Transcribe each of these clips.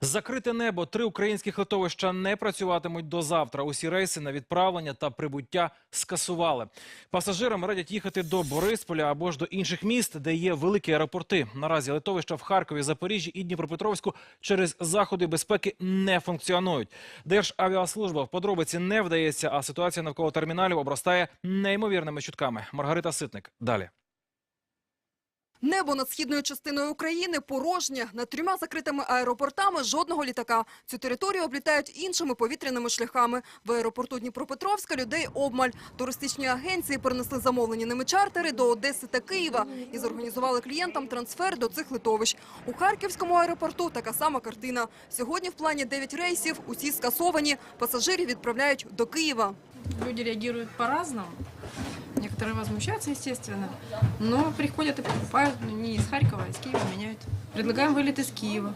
Закрите небо. Три українських литовища не працюватимуть до завтра. Усі рейси на відправлення та прибуття скасували. Пасажирам радять їхати до Борисполя або ж до інших міст, де є великі аеропорти. Наразі литовища в Харкові, Запоріжжі і Дніпропетровську через заходи безпеки не функціонують. Державіаслужба в подробиці не вдається, а ситуація навколо терміналів обростає неймовірними чутками. Маргарита Ситник. Далі. Небо над східною частиною України порожнє. Над трьома закритими аеропортами жодного літака. Цю територію облітають іншими повітряними шляхами. В аеропорту Дніпропетровська людей обмаль. Туристичні агенції перенесли замовлені ними чартери до Одеси та Києва і зорганізували клієнтам трансфер до цих литовищ. У Харківському аеропорту така сама картина. Сьогодні в плані 9 рейсів, усі скасовані. Пасажирів відправляють до Києва. Люди реагируют по-разному. Некоторые возмущаются, естественно, но приходят и покупают ну, не из Харькова, а из Киева меняют. Предлагаем вылет из Киева.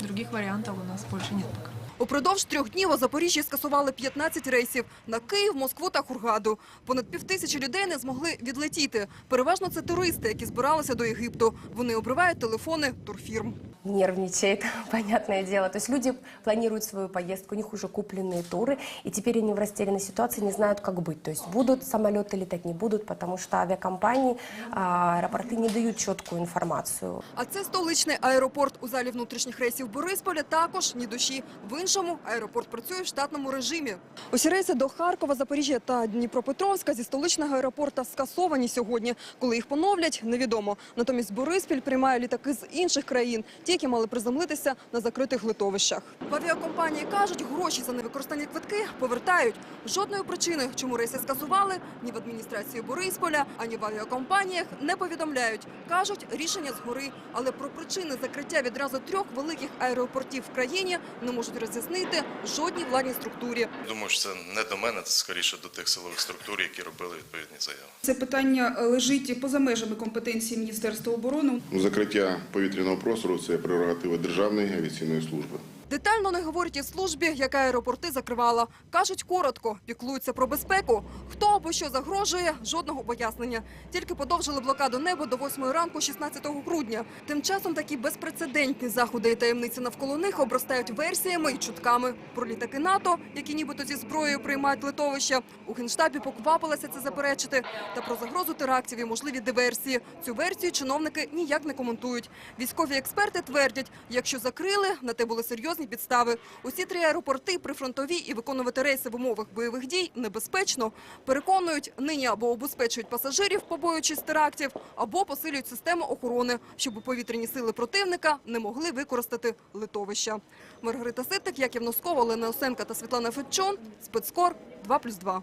Других вариантов у нас больше нет пока. Упродовж трьох днів у Запоріжжі скасували 15 рейсів на Київ, Москву та Хургаду. Понад півтисячі людей не змогли відлетіти. Переважно це туристи, які збиралися до Єгипту. Вони обривають телефони турфірм. нервничает, понятное дело. То есть люди планируют свою поездку, у них уже купленные туры, и теперь они в растерянной ситуации не знают, как быть. То есть будут самолеты летать, не будут, потому что авиакомпании, а, аэропорты не дают четкую информацию. А це столичний аеропорт у залі внутрішніх рейсів Борисполя також ні душі. В іншому аеропорт працює в штатному режимі. Усі рейси до Харкова, Запоріжжя та Дніпропетровська зі столичного аеропорта скасовані сьогодні. Коли їх поновлять, невідомо. Натомість Бориспіль приймає літаки з інших країн, ті, які мали приземлитися на закритих литовищах. В авіакомпанії кажуть, гроші за невикористані квитки повертають. Жодної причини, чому рейси скасували, ні в адміністрації Борисполя, ані в авіакомпаніях не повідомляють. Кажуть, рішення згори. Але про причини закриття відразу трьох великих аеропортів в країні не можуть роз'яснити жодній владній структурі. Думаю, що це не до мене, це скоріше до тих силових структур, які робили відповідні заяви. Це питання е, лежить поза межами компетенції Міністерства оборони. Закриття повітряного простору це прерогатива Державної авіаційної служби. Детально не говорять і службі, яка аеропорти закривала. Кажуть коротко, піклуються про безпеку. Хто або що загрожує, жодного пояснення. Тільки подовжили блокаду неба до 8 ранку 16 грудня. Тим часом такі безпрецедентні заходи і таємниці навколо них обростають версіями і чутками. Про літаки НАТО, які нібито зі зброєю приймають литовища. У Генштабі поквапилися це заперечити. Та про загрозу терактів і можливі диверсії. Цю версію чиновники ніяк не коментують. Військові експерти твердять, якщо закрили, на те були серйозні підстави. Усі три аеропорти прифронтові і виконувати рейси в умовах бойових дій небезпечно. Переконують, нині або обезпечують пасажирів, побоюючись терактів, або посилюють систему охорони, щоб повітряні сили противника не могли використати литовища. Маргарита Ситник, Яків Носкова, Олена Осенка та Світлана Федчон. Спецкор 2+,2.